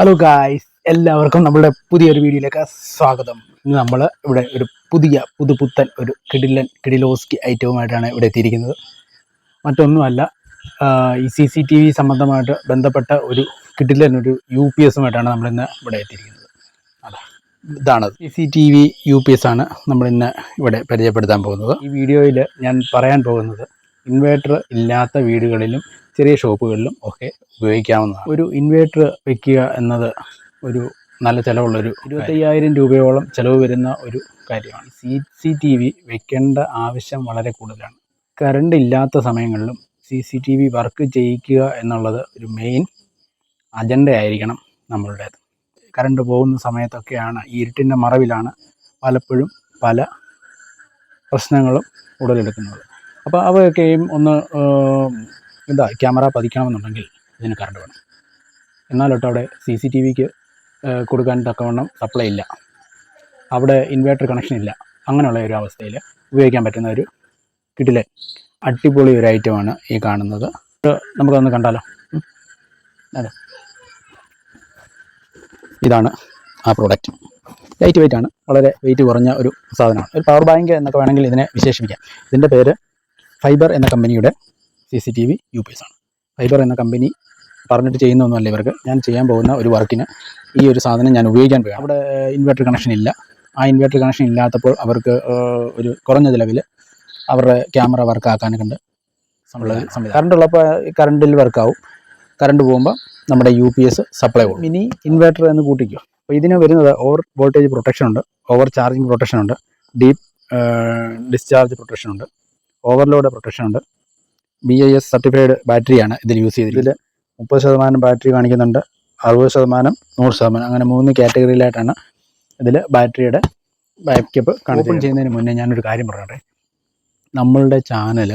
Hello guys എല്ലാവർക്കും നമ്മുടെ പുതിയൊരു വീഡിയോയിലേക്ക് സ്വാഗതം. ഇന്ന് നമ്മൾ ഇവിടെ ഒരു പുതിയ പുതുപുത്തൻ ഒരു കിഡിലൻ കിഡിലോസ്കി ഐറ്റവുമായിട്ടാണ് ഇവിടെ എത്തിയിരിക്കുന്നത്. മറ്റൊന്നുമല്ല ഈ സി സി ടി വി സംബന്ധമായിട്ട് ബന്ധപ്പെട്ട ഒരു കിഡിലൻ ഒരു യു പി എസുമായിട്ടാണ് നമ്മളിന്ന് ഇവിടെ എത്തിയിരിക്കുന്നത്. അതാ ഇതാണ്. C C T V U P S ആണ് നമ്മളിന്ന് ഇവിടെ പരിചയപ്പെടുത്താൻ പോകുന്നത്. ഈ വീഡിയോയിൽ ഞാൻ പറയാൻ പോകുന്നത് ഇൻവേർട്ടർ ഇല്ലാത്ത വീടുകളിലും ചെറിയ ഷോപ്പുകളിലും ഒക്കെ ഉപയോഗിക്കാവുന്നതാണ്. ഒരു ഇൻവേർട്ടർ വയ്ക്കുക എന്നത് ഒരു നല്ല ചിലവുള്ളൊരു ഇരുപത്തയ്യായിരം രൂപയോളം ചിലവ് വരുന്ന ഒരു കാര്യമാണ്. സി സി ടി വി വെക്കേണ്ട ആവശ്യം വളരെ കൂടുതലാണ്. കറണ്ട് ഇല്ലാത്ത സമയങ്ങളിലും C C T V work ചെയ്യിക്കുക എന്നുള്ളത് ഒരു മെയിൻ അജണ്ട ആയിരിക്കണം നമ്മളുടേത്. കറണ്ട് പോകുന്ന സമയത്തൊക്കെയാണ് ഈ ഇരുട്ടിന്റെ മറവിലാണ് പലപ്പോഴും പല പ്രശ്നങ്ങളും ഉടലെടുക്കുന്നത്. അപ്പോൾ അവയൊക്കെയും ഒന്ന് എന്താ ക്യാമറ പതിക്കണമെന്നുണ്ടെങ്കിൽ ഇതിന് കറണ്ട് വേണം. എന്നാലൊട്ട് അവിടെ സി സി ടി വിക്ക് കൊടുക്കാൻ തക്കവണ്ണം സപ്ലൈ ഇല്ല. അവിടെ ഇൻവേർട്ടർ കണക്ഷൻ ഇല്ല. അങ്ങനെയുള്ള ഒരു അവസ്ഥയിൽ ഉപയോഗിക്കാൻ പറ്റുന്ന ഒരു കിട്ടിലെ അടിപൊളി ഒരു ഐറ്റമാണ് ഈ കാണുന്നത്. നമുക്കൊന്ന് കണ്ടാലോ? അതെ. ഇതാണ് ആ പ്രോഡക്റ്റ് ലൈറ്റ് വെയിറ്റ് ആണ്. വളരെ വെയിറ്റ് കുറഞ്ഞ ഒരു സാധനമാണ്. ഒരു പവർ ബാങ്ക് എന്നൊക്കെ വേണമെങ്കിൽ ഇതിനെ വിശേഷിപ്പിക്കാം. ഇതിന്റെ പേര് ഫൈബർ എന്ന കമ്പനിയുടെ C C T V U P S ആണ്. ഫൈബർ എന്ന കമ്പനി പറഞ്ഞിട്ട് ചെയ്യുന്നൊന്നുമല്ല ഇവർക്ക്. ഞാൻ ചെയ്യാൻ പോകുന്ന ഒരു വർക്കിന് ഈ ഒരു സാധനം ഞാൻ ഉപയോഗിക്കാൻ പോയി അവിടെ ഇൻവെർട്ടർ കണക്ഷൻ ഇല്ല. ആ ഇൻവെർട്ടർ കണക്ഷൻ ഇല്ലാത്തപ്പോൾ അവർക്ക് ഒരു കുറഞ്ഞ ചിലവിൽ അവരുടെ ക്യാമറ വർക്ക് ആക്കാനൊക്കെ ഉണ്ട് സംവിധാനം കറണ്ട് ഉള്ളപ്പോൾ കറണ്ടിൽ വർക്കാവും കറണ്ട് പോകുമ്പോൾ നമ്മുടെ യു പി എസ് സപ്ലൈ പോകും ഇനി ഇൻവെർട്ടർ എന്ന് കൂട്ടിക്കോ. അപ്പോൾ ഇതിന് വരുന്നത് ഓവർ വോൾട്ടേജ് പ്രൊട്ടക്ഷൻ ഉണ്ട്. ഓവർ ചാർജിങ് പ്രൊട്ടക്ഷൻ ഉണ്ട്. ഡീപ്പ് ഡിസ്ചാർജ് പ്രൊട്ടക്ഷൻ ഉണ്ട്. ഓവർലോഡ് പ്രൊട്ടക്ഷൻ ഉണ്ട്. ബി ഐ എസ് സർട്ടിഫൈഡ് ബാറ്ററിയാണ് ഇതിൽ യൂസ് ചെയ്തത് ഇതിൽ മുപ്പത് ശതമാനം ബാറ്ററി കാണിക്കുന്നുണ്ട്. അറുപത് ശതമാനം നൂറ് ശതമാനം അങ്ങനെ മൂന്ന് കാറ്റഗറിയിലായിട്ടാണ് ഇതിൽ ബാറ്ററിയുടെ ബാക്കപ്പ് ഓപ്പൺ ചെയ്യുന്നതിന് മുന്നേ ഞാനൊരു കാര്യം പറയട്ടെ നമ്മളുടെ ചാനൽ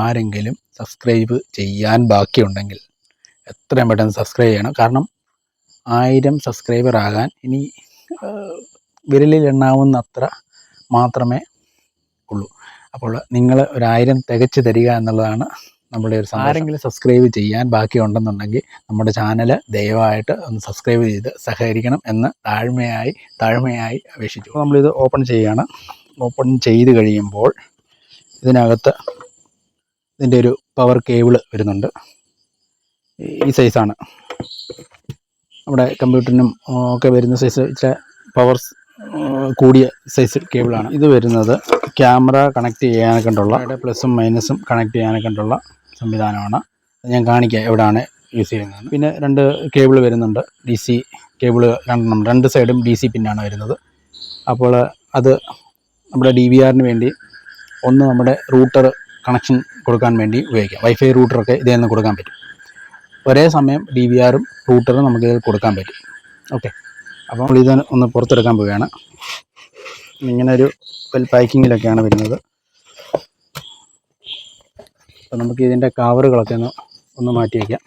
ആരെങ്കിലും സബ്സ്ക്രൈബ് ചെയ്യാൻ ബാക്കിയുണ്ടെങ്കിൽ എത്രയും പെട്ടെന്ന് സബ്സ്ക്രൈബ് ചെയ്യണം. കാരണം ആയിരം സബ്സ്ക്രൈബർ ആകാൻ ഇനി വിരലിൽ എണ്ണാവുന്ന അത്ര മാത്രമേ ഉള്ളൂ. അപ്പോൾ നിങ്ങൾ ഒരായിരം തികച്ചു തരിക എന്നുള്ളതാണ് നമ്മുടെ ഒരു. ആരെങ്കിലും സബ്സ്ക്രൈബ് ചെയ്യാൻ ബാക്കിയുണ്ടെന്നുണ്ടെങ്കിൽ നമ്മുടെ ചാനൽ ദയവായിട്ട് ഒന്ന് സബ്സ്ക്രൈബ് ചെയ്ത് സഹകരിക്കണം എന്ന് താഴ്മയായി താഴ്മയായി അപേക്ഷിച്ചു. നമ്മളിത് ഓപ്പൺ ചെയ്യുകയാണ്. ഓപ്പൺ ചെയ്ത് കഴിയുമ്പോൾ ഇതിനകത്ത് ഇതിന്റെ ഒരു പവർ കേബിൾ വരുന്നുണ്ട്. ഈ സൈസാണ് നമ്മുടെ കമ്പ്യൂട്ടറിനും ഒക്കെ വരുന്ന സൈസ് ഇച്ചിരി പവർ കൂടിയ സൈസ് കേബിളാണ് ഇത് വരുന്നത് ക്യാമറ കണക്ട് ചെയ്യാനൊക്കെ ഉള്ള പ്ലസും മൈനസും കണക്ട് ചെയ്യാനെ കണ്ടുള്ള സംവിധാനമാണ്. ഞാൻ കാണിക്കാം എവിടെയാണ് യൂസ് ചെയ്യുന്നത്. പിന്നെ രണ്ട് കേബിൾ വരുന്നുണ്ട്. ഡി സി കേബിൾ രണ്ടെണ്ണം. രണ്ട് സൈഡും ഡി സി പിന്നാണ് വരുന്നത്. അപ്പോൾ അത് നമ്മുടെ ഡി വി ആറിന് വേണ്ടി ഒന്ന് നമ്മുടെ റൂട്ടർ കണക്ഷൻ കൊടുക്കാൻ വേണ്ടി ഉപയോഗിക്കാം. വൈഫൈ റൂട്ടറൊക്കെ ഇതിൽ നിന്ന് കൊടുക്കാൻ പറ്റും. ഒരേ സമയം ഡി വി ആറും റൂട്ടറും നമുക്ക് കൊടുക്കാൻ പറ്റും. ഓക്കെ നമ്മൾ ഇത് ഒന്ന് പുറത്തെടുക്കാൻ പോവുകയാണ്. ഇങ്ങനെ ഒരു വെൽ പാക്കിങ്ങിലൊക്കെയാണ് വരുന്നത്. അപ്പം നമുക്ക് ഇതിന്റെ കവറുകളൊക്കെ ഒന്ന് ഒന്ന് മാറ്റി വയ്ക്കാം.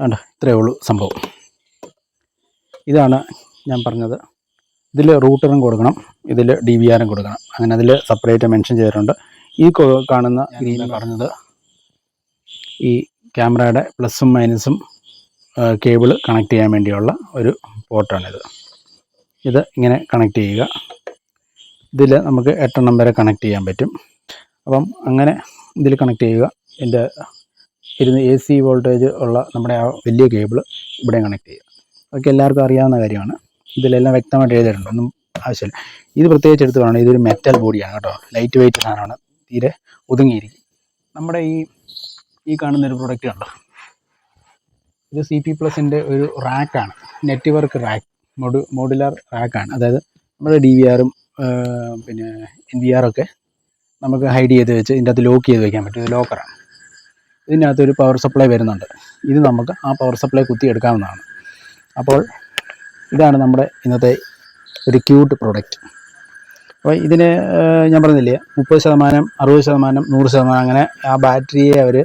വേണ്ട ഇത്രയേ ഉള്ളൂ സംഭവം. ഇതാണ് ഞാൻ പറഞ്ഞത്. ഇതിൽ റൂട്ടറും കൊടുക്കണം ഇതിൽ ഡി വി ആറും കൊടുക്കണം. അങ്ങനെ അതിൽ സെപ്പറേറ്റ് മെൻഷൻ ചെയ്തിട്ടുണ്ട്. ഈ കാണുന്ന ഗ്രീൻ പറഞ്ഞത് ഈ ക്യാമറയുടെ പ്ലസും മൈനസും കേബിൾ കണക്ട് ചെയ്യാൻ വേണ്ടിയുള്ള ഒരു പോർട്ടാണിത്. ഇത് ഇങ്ങനെ കണക്ട് ചെയ്യുക. ഇതിൽ നമുക്ക് എട്ടെണ്ണം വരെ കണക്ട് ചെയ്യാൻ പറ്റും. അപ്പം അങ്ങനെ ഇതിൽ കണക്ട് ചെയ്യുക. എന്റെ ഇരുന്ന് എ സി വോൾട്ടേജ് ഉള്ള നമ്മുടെ ആ വലിയ കേബിൾ ഇവിടെ കണക്ട് ചെയ്യുക. അതൊക്കെ എല്ലാവർക്കും അറിയാവുന്ന കാര്യമാണ്. ഇതിലെല്ലാം വ്യക്തമായിട്ട് എഴുതിയിട്ടുണ്ട്. ഒന്നും ആവശ്യമില്ല. ഇത് പ്രത്യേകിച്ച് എടുത്ത് പറയണം. ഇതൊരു മെറ്റൽ ബോഡിയാണ് കേട്ടോ. ലൈറ്റ് വെയിറ്റ് സാധനമാണ്. തീരെ ഒതുങ്ങിയിരിക്കും. നമ്മുടെ ഈ ഈ കാണുന്ന ഒരു പ്രൊഡക്റ്റ് കണ്ടോ? ഇത് സി പി പ്ലസിന്റെ ഒരു റാക്കാണ് നെറ്റ്വർക്ക് റാക്ക് മോഡു മോഡുലാർ റാക്കാണ് അതായത് നമ്മുടെ ഡി വി ആറും പിന്നെ എൻ വി ആറൊക്കെ നമുക്ക് ഹൈഡ് ചെയ്ത് വെച്ച് ഇതിന്റെ അകത്ത് ലോക്ക് ചെയ്ത് വെക്കാൻ പറ്റും. ഇത് ലോക്കറാണ് ഇതിനകത്ത് ഒരു പവർ സപ്ലൈ വരുന്നുണ്ട്. ഇത് നമുക്ക് ആ പവർ സപ്ലൈ കുത്തി എടുക്കാവുന്നതാണ്. അപ്പോൾ ഇതാണ് നമ്മുടെ ഇന്നത്തെ ഒരു ക്യൂട്ട് പ്രൊഡക്റ്റ് അപ്പോൾ ഇതിന് ഞാൻ പറഞ്ഞില്ലേ മുപ്പത് ശതമാനം അറുപത് ശതമാനം നൂറ് ശതമാനം അങ്ങനെ ആ ബാറ്ററിയെ അവർ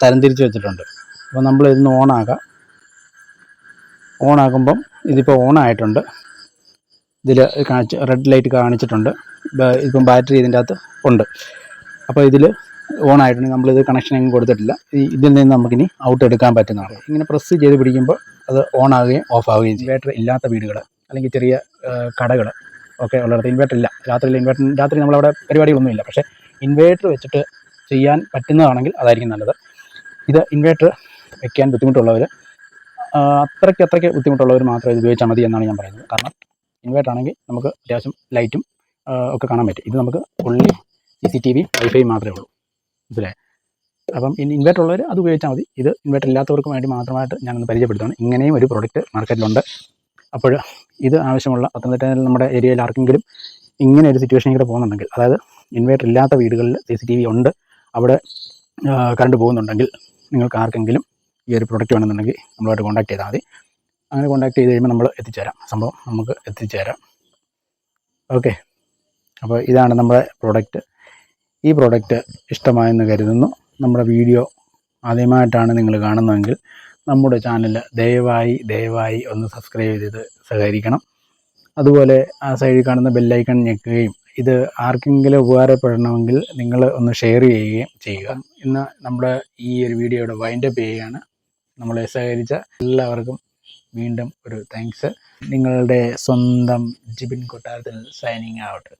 തരംതിരിച്ച് വെച്ചിട്ടുണ്ട്. അപ്പോൾ നമ്മൾ ഇതൊന്ന് ഓണാക്കാം. ഓണാക്കുമ്പം ഇതിപ്പോൾ ഓണായിട്ടുണ്ട്. ഇതിൽ കാണിച്ച് റെഡ് ലൈറ്റ് കാണിച്ചിട്ടുണ്ട്. ഇപ്പം ബാറ്ററി ഇതിന്റെ അകത്ത് ഉണ്ട്. അപ്പോൾ ഇതിൽ ഓൺ ആയിട്ടുണ്ടെങ്കിൽ നമ്മളിത് കണക്ഷൻ എങ്ങും കൊടുത്തിട്ടില്ല. ഇതിൽ നിന്ന് നമുക്കിനി ഔട്ട് എടുക്കാൻ പറ്റുന്നതാണ്. ഇങ്ങനെ പ്രസ് ചെയ്ത് പിടിക്കുമ്പോൾ അത് ഓൺ ആവുകയും ഓഫ് ആവുകയും ചെയ്യും. ഇൻവേർട്ടർ ഇല്ലാത്ത വീടുകൾ അല്ലെങ്കിൽ ചെറിയ കടകൾ ഒക്കെ ഉള്ളിടത്ത് ഇൻവേർട്ടർ ഇല്ല. രാത്രിയിൽ ഇൻവേർട്ടർ രാത്രി നമ്മളവിടെ പരിപാടികളൊന്നുമില്ല. പക്ഷേ ഇൻവേർട്ടർ വെച്ചിട്ട് ചെയ്യാൻ പറ്റുന്നതാണെങ്കിൽ അതായിരിക്കും നല്ലത്. ഇത് ഇൻവേർട്ടർ വെക്കാൻ ബുദ്ധിമുട്ടുള്ളവർ അത്രയ്ക്ക് അത്രയ്ക്ക് ബുദ്ധിമുട്ടുള്ളവർ മാത്രമേ ഇത് ഉപയോഗിച്ചാൽ മതി എന്നാണ് ഞാൻ പറയുന്നത്. കാരണം ഇൻവേർട്ടർ ആണെങ്കിൽ നമുക്ക് അത്യാവശ്യം ലൈറ്റും ഒക്കെ കാണാൻ പറ്റും. ഇത് നമുക്ക് ഉള്ളി C C T V wifi മാത്രമേ ഉള്ളൂ. മനസ്സിലായി? അപ്പം ഇനി ഇൻവേർട്ടർ ഉള്ളവർ അത് ഉപയോഗിച്ചാൽ മതി. ഇത് ഇൻവേർട്ടർ ഇല്ലാത്തവർക്ക് വേണ്ടി മാത്രമായിട്ട് ഞാനൊന്ന് പരിചയപ്പെടുത്തുകയാണ്. ഇങ്ങനെയും ഒരു പ്രോഡക്റ്റ് മാർക്കറ്റിലുണ്ട്. അപ്പോൾ ഇത് ആവശ്യമുള്ള പത്തനംതിട്ടയിൽ നമ്മുടെ ഏരിയയിൽ ആർക്കെങ്കിലും ഇങ്ങനെ ഒരു സിറ്റുവേഷനിൽ കൂടെ പോകുന്നുണ്ടെങ്കിൽ അതായത് ഇൻവേർട്ടർ ഇല്ലാത്ത വീടുകളിൽ സി സി ടി വി ഉണ്ട് അവിടെ കറണ്ട് പോകുന്നുണ്ടെങ്കിൽ നിങ്ങൾക്ക് ആർക്കെങ്കിലും ഈ ഒരു പ്രൊഡക്റ്റ് വേണമെന്നുണ്ടെങ്കിൽ നമ്മളായിട്ട് കോൺടാക്ട് ചെയ്താൽ മതി. അങ്ങനെ കോൺടാക്ട് ചെയ്ത് കഴിയുമ്പോൾ നമ്മൾ എത്തിച്ചേരാം. സംഭവം നമുക്ക് എത്തിച്ചേരാം. ഓക്കെ അപ്പോൾ ഇതാണ് നമ്മുടെ പ്രോഡക്റ്റ് ഈ പ്രോഡക്റ്റ് ഇഷ്ടമായെന്ന് കരുതുന്നു. നമ്മുടെ വീഡിയോ ആദ്യമായിട്ടാണ് നിങ്ങൾ കാണുന്നതെങ്കിൽ നമ്മുടെ ചാനൽ ദയവായി ദയവായി ഒന്ന് സബ്സ്ക്രൈബ് ചെയ്ത് സഹകരിക്കണം. അതുപോലെ ആ സൈഡിൽ കാണുന്ന ബെല്ലൈക്കൺ ഞെക്കുകയും ഇത് ആർക്കെങ്കിലും ഉപകാരപ്പെടണമെങ്കിൽ നിങ്ങൾ ഒന്ന് ഷെയർ ചെയ്യുകയും ചെയ്യുക. ഇന്ന് നമ്മുടെ ഈ ഒരു വീഡിയോയുടെ വൈൻഡപ്പ് ചെയ്യുകയാണ്. നമ്മളെ സഹകരിച്ച എല്ലാവർക്കും വീണ്ടും ഒരു താങ്ക്സ് നിങ്ങളുടെ സ്വന്തം ജിബിൻ കൊട്ടാരത്തിൽ സൈനിങ് ഔട്ട്